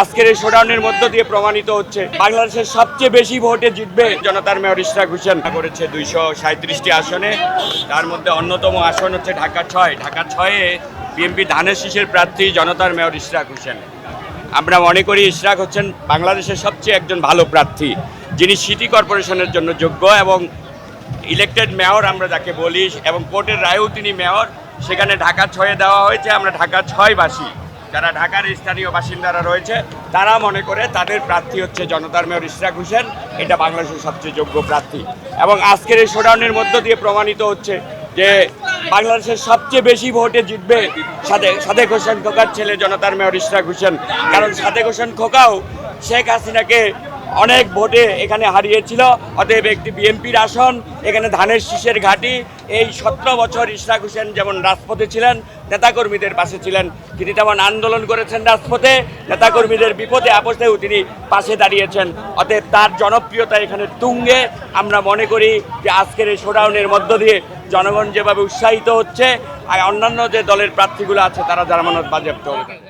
আজকের এই শোডাউনের মধ্য দিয়ে প্রমাণিত হচ্ছে। বাংলাদেশের সবচেয়ে বেশি ভোটে জিতবে জনতার মেয়র ইশরাক হোসেন। করেছে দুইশো সাঁত্রিশটি আসনে। তার মধ্যে অন্যতম আসন হচ্ছে ঢাকা ছয়। ঢাকা ছয়ে বিএনপি ধানের শীষের প্রার্থী জনতার মেয়র ইশরাক হোসেন। আমরা মনে করি ইশরাক হচ্ছেন বাংলাদেশের সবচেয়ে একজন ভালো প্রার্থী। যিনি সিটি কর্পোরেশনের জন্য যোগ্য এবং ইলেকটেড মেয়র আমরা যাকে বলি এবং কোর্টের রায়েও তিনি মেয়র সেখানে ঢাকা ছয়ে দেওয়া হয়েছে। আমরা ঢাকা ছয়বাসী। যারা ঢাকার স্থানীয় বাসিন্দারা রয়েছে, তারা মনে করে তাদের প্রার্থী হচ্ছে জনতার মেয়র ইশরাক হোসেন। এটা বাংলাদেশের সবচেয়ে যোগ্য প্রার্থী। এবং আজকের এই শোডাউনের মধ্য দিয়ে প্রমাণিত হচ্ছে যে বাংলাদেশের সবচেয়ে বেশি ভোটে জিতবে সাদে সাদেক হোসেন খোকার ছেলে জনতার মেয়র ইশরাক হোসেন। কারণ সাদেক হোসেন খোকাও শেখ হাসিনাকে অনেক ভোটে এখানে হারিয়েছিল। অতএব একটি বিএনপির আসন, এখানে ধানের শীষের ঘাঁটি। এই সতেরো বছর ইশরাক হোসেন যেমন রাজপথে ছিলেন নেতাকর্মীদের পাশে ছিলেন। তিনি তেমন আন্দোলন করেছেন রাজপথে, নেতাকর্মীদের বিপদে আপসেও তিনি পাশে দাঁড়িয়েছেন। অতএব তার জনপ্রিয়তা এখানে তুঙ্গে। আমরা মনে করি যে আজকের এই শোডাউনের মধ্য দিয়ে জনগণ যেভাবে উৎসাহিত হচ্ছে, আর অন্যান্য যে দলের প্রার্থীগুলো আছে, তারা জামানত বাজেয়াপ্ত হবে